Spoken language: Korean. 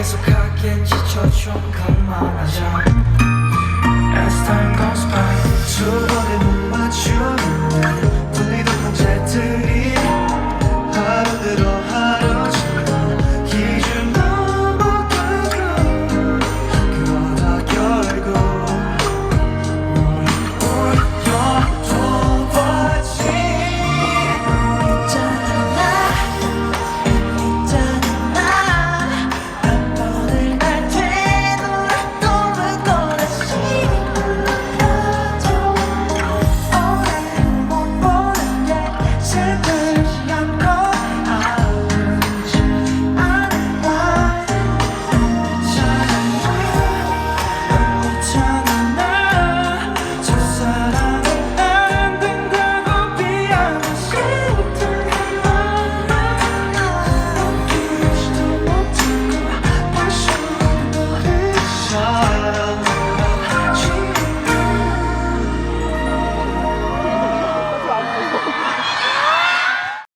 계속하기엔 지쳐 좀 그만하자.